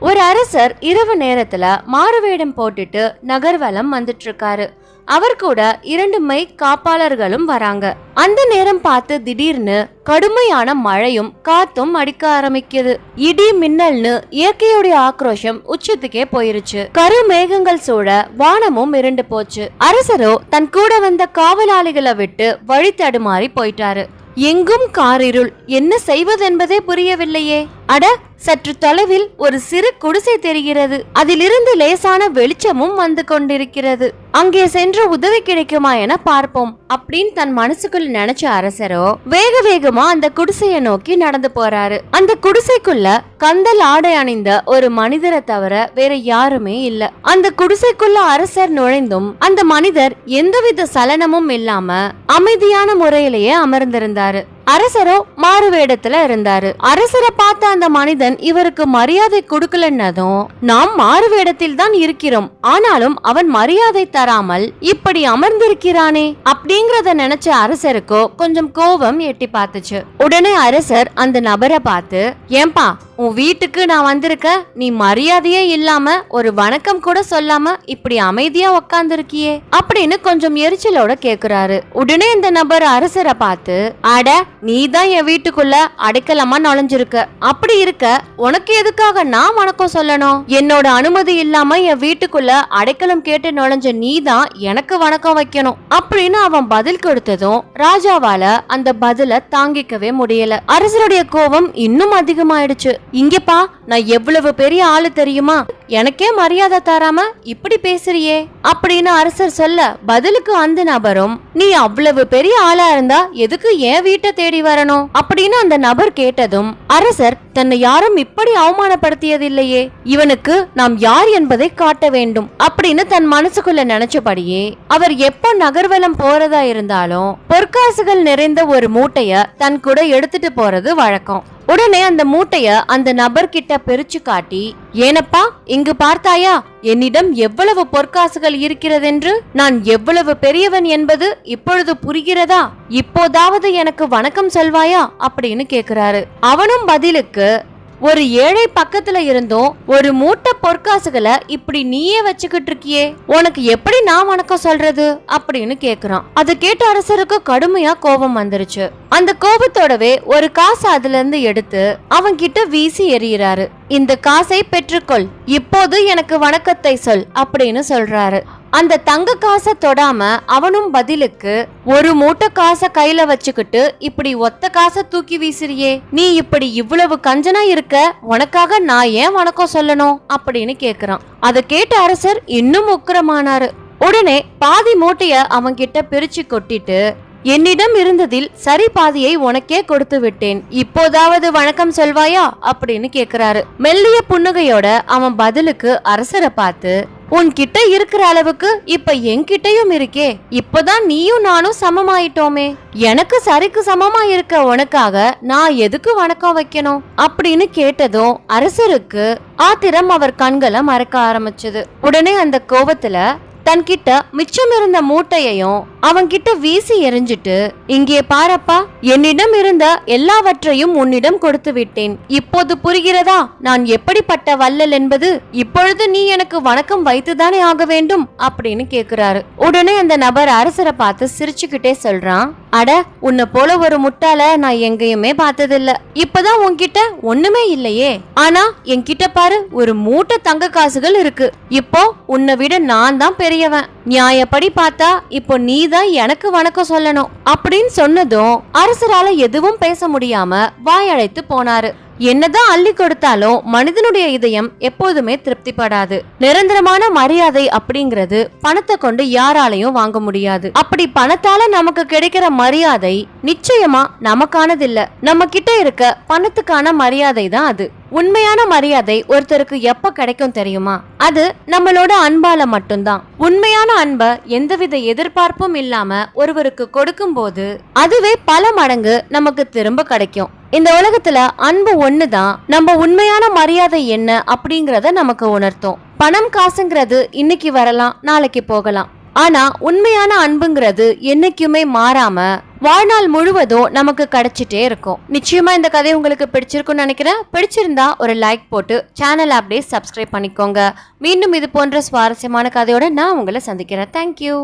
ஒரு அரசர் இரவு நேரத்துல மாறுவேடம் போட்டுட்டு நகர்வலம் வந்துட்டு இருக்காரு அவர் கூட இரண்டு மை காப்பாளர்களும் வராங்க. அந்த நேரம் பார்த்து திடீர்னு கடுமையான மழையும் காத்தும் அடிக்க ஆரம்பிக்குது. இடி மின்னல்னு இயற்கையுடைய ஆக்ரோஷம் உச்சத்துக்கே போயிருச்சு. கரு மேகங்கள் சூழ வானமும் இருண்டு போச்சு. அரசரோ தன் கூட வந்த காவலாளிகளை விட்டு வழி தடுமாறி போயிட்டாரு. எங்கும் காரிருள் என்ன செய்வதென்பதே புரியவில்லையே. அட சற்று தொலைவில் ஒரு சிறு குடிசை தெரிகிறது. அதிலிருந்து லேசான வெளிச்சமும் வந்து கொண்டிருக்கிறது. அங்கே சென்று உதவி கிடைக்குமா என பார்ப்போம் அப்படின்னு தன் மனசுக்குள் நினைச்ச அரசரோ வேக வேகமா அந்த குடிசையை நோக்கி நடந்து போறாரு. அந்த குடிசைக்குள்ள கந்தல் ஆடை அணிந்த ஒரு மனிதரை தவிர வேற யாருமே இல்ல. அந்த குடிசைக்குள்ள அரசர் நுழைந்தும் அந்த மனிதர் எந்தவித சலனமும் இல்லாம அமைதியான முறையிலேயே அமர்ந்திருந்தாரு. அரசரோ மாறு வேடத்துல இருந்தாரு. அரசரை பார்த்த அந்த மனிதன் இவருக்கு மரியாதை கொடுக்கலன்னதும் நாம் மாறு வேடத்தில் தான் இருக்கிறோம். ஆனாலும் அவன் மரியாதை தராமல் இப்படி அமர்ந்திருக்கிறானே அப்படிங்கறத நினைச்ச அரசருக்கோ கொஞ்சம் கோபம் எட்டி பார்த்துச்சு. உடனே அரசர் அந்த நபரை பார்த்து ஏன்பா உன் வீட்டுக்கு நான் வந்திருக்க? நீ மரியாதையே இல்லாம ஒரு வணக்கம் கூட சொல்லாம இப்படி அமைதியா உக்காந்துருக்கியே? அப்படின்னு கொஞ்சம் எரிச்சலோட கேக்குறாரு. உடனே இந்த நபர் அரசரை பார்த்து அட நீ தான் என் வீட்டுக்குள்ள அடைக்கலமா நுழைஞ்சிருக்க. அப்படி இருக்க உனக்கு எதுக்காக நான் வணக்கம் சொல்லணும்? என்னோட அனுமதி இல்லாம என் வீட்டுக்குள்ள அடைக்கலம் கேட்டு நுழைஞ்ச நீ தான் எனக்கு வணக்கம் வைக்கணும். அப்படின்னு அவன் பதில் கொடுத்ததும் ராஜாவால அந்த பதில தாங்கிக்கவே முடியல. அரசருடைய கோபம் இன்னும் அதிகமாயிடுச்சு. இங்கப்பா நான் எவ்வளவு பெரிய ஆளு தெரியுமா? எனக்கே மரியாதை தராம இப்படி பேசுறியே? அப்படின்னு அரசர் சொல்ல பதிலுக்கு அந்த நபரும் நீ அவ்வளவு பெரிய ஆளா இருந்தா எதுக்கு என் வீட்டை தேடி வரணும்? அப்படின்னு அந்த நபர் கேட்டதும் அரசர் தன்னை யாரும் இப்படி அவமானப்படுத்தியதில்லையே. இவனுக்கு நாம் யார் என்பதை காட்ட வேண்டும் அப்படின்னு தன் மனசுக்குள்ள நினைச்சபடியே அவர் எப்போ நகர்வலம் போறதா இருந்தாலும் பொற்காசுகள் நிறைந்த ஒரு மூட்டைய தன் கூட எடுத்துட்டு போறது வழக்கம். உடனே அந்த மூட்டைய அந்த நபர்கிட்ட பிரிச்சு காட்டி ஏனப்பா இங்கு பார்த்தாயா? என்னிடம் எவ்வளவு பொற்காசுகள் இருக்கிறதென்று நான் எவ்வளவு பெரியவன் என்பது இப்பொழுது புரிகிறதா? இப்போதாவது எனக்கு வணக்கம் சொல்வாயா? அப்படின்னு கேக்குறாரு. அவனும் பதிலுக்கு ஒரு ஏழை பக்கத்துல இருந்தும் ஒரு மூட்டை பொற்காசுகளை இப்படி நீயே வச்சுக்கிட்டு இருக்கியே? உனக்கு எப்படி நான் வணக்கம் சொல்றது? அப்படின்னு கேக்குறான். அது கேட்ட அரசருக்கு கடுமையா கோபம் வந்துருச்சு. அந்த கோபத்தோடவே ஒரு காசு அதுல இருந்து எடுத்து அவன் கிட்ட வீசி எறிகிறாரு. இந்த காசை பெற்றுக்கொள். இப்போது எனக்கு வணக்கத்தை சொல் அப்படின்னு சொல்றாரு. அந்த தங்க காசை தொடாம அவனும் பதிலுக்கு ஒரு மூட்டை காசை கையில வச்சுக்கிட்டு இப்படி ஒத்த காசை தூக்கி வீசுறியே நீ இப்படி இவ்வளவு கஞ்சனா இருக்க? உனக்காக நான் ஏன் வணக்கம் சொல்லணும்? அப்படின்னு கேக்குறான். அதை கேட்ட அரசர் இன்னும் உக்கிரமானாரு. உடனே பாதி மூட்டைய அவன் கிட்ட பிரிச்சு கொட்டிட்டு என்னிடம் இருந்ததில் சரி பாதியை உனக்கே கொடுத்து விட்டேன். இப்போதாவது வணக்கம் சொல்வாயா? அப்படின்னு கேக்குறாரு. மெல்லிய புன்னகையோட அவன் பதிலுக்கு அரசரை பார்த்து உன்கிட்ட இருக்கிற அளவுக்கு இப்ப என்கிட்டயும் இருக்கே. இப்பதான் நீயும் நானும் சமமாயிட்டோமே. எனக்கு சரிக்கு சமமா இருக்க உனக்காக நான் எதுக்கு வணக்கம் வைக்கணும்? அப்படின்னு கேட்டதும் அரசருக்கு ஆத்திரம் அவர் கண்களை மறக்க ஆரம்பிச்சது. உடனே அந்த கோபத்துல தன்கிட்ட மிச்சம் இருந்த மூட்டையையும் அவன்கிட்ட வீசி எறிஞ்சிட்டு இங்கே பாரப்பா என்னிடம் இருந்த எல்லாவற்றையும் உன்னிடம் கொடுத்து விட்டேன். இப்போது புரிகிறதா? நான் எப்படிப்பட்ட வல்லல் என்பது? இப்பொழுது நீ எனக்கு வணக்கம் வைத்துதானே ஆக வேண்டும்? அப்படின்னு கேக்குறாரு. உடனே அந்த நபர் அரசரை பார்த்து சிரிச்சுக்கிட்டே சொல்றான் அட உன்னை போல ஒரு முட்டால நான் எங்கேயுமே பார்த்ததில்ல. இப்பதான் உன்கிட்ட ஒண்ணுமே இல்லையே. ஆனா என்கிட்ட பாரு ஒரு மூட்டை தங்க காசுகள் இருக்கு. இப்போ உன்னை விட நான் தான் பெரியவன் நியாயப்படி பார்த்தா இப்போ நீ தான் எனக்கு வணக்கம் சொல்லணும். அப்படின்னு சொன்னதும் அரசரால எதுவும் பேச முடியாம வாயழைத்து போனாரு. என்னதான் அள்ளி கொடுத்தாலும் மனிதனுடைய இதயம் எப்போதுமே திருப்திப்படாது. நிரந்தரமான மரியாதை அப்படிங்கிறது பணத்தை கொண்டு யாராலையும் வாங்க முடியாது. அப்படி பணத்தால நமக்கு கிடைக்கிற மரியாதை நிச்சயமா நமக்கானதில்ல. நம்ம கிட்ட இருக்க பணத்துக்கான மரியாதை தான் அது. உண்மையான மரியாதை ஒருத்தருக்கு எப்ப கிடைக்கும் தெரியுமா? அது நம்மளோட அன்பால மட்டும்தான். உண்மையான அன்ப எந்தவித எதிர்பார்ப்பும் இல்லாம ஒருவருக்கு கொடுக்கும் போது அதுவே பல மடங்கு நமக்கு திரும்ப கிடைக்கும். இந்த உலகத்துல அன்பு ஒண்ணுதான் நம்ம உண்மையான மரியாதை என்ன அப்படிங்கறத நமக்கு உணர்த்தும். பணம் காசுங்கிறது இன்னைக்கு வரலாம் நாளைக்கு போகலாம். ஆனா உண்மையான அன்புங்கிறது என்னைக்குமே மாறாம வாழ்நாள் முழுவதும் நமக்கு கிடைச்சிட்டே இருக்கும். நிச்சயமா இந்த கதை உங்களுக்கு பிடிச்சிருக்கும்னு நினைக்கிறேன். பிடிச்சிருந்தா ஒரு லைக் போட்டு சேனல் அப்படியே சப்ஸ்கிரைப் பண்ணிக்கோங்க. மீண்டும் இது போன்ற சுவாரஸ்யமான கதையோட நான் உங்களை சந்திக்கிறேன். தேங்க்யூ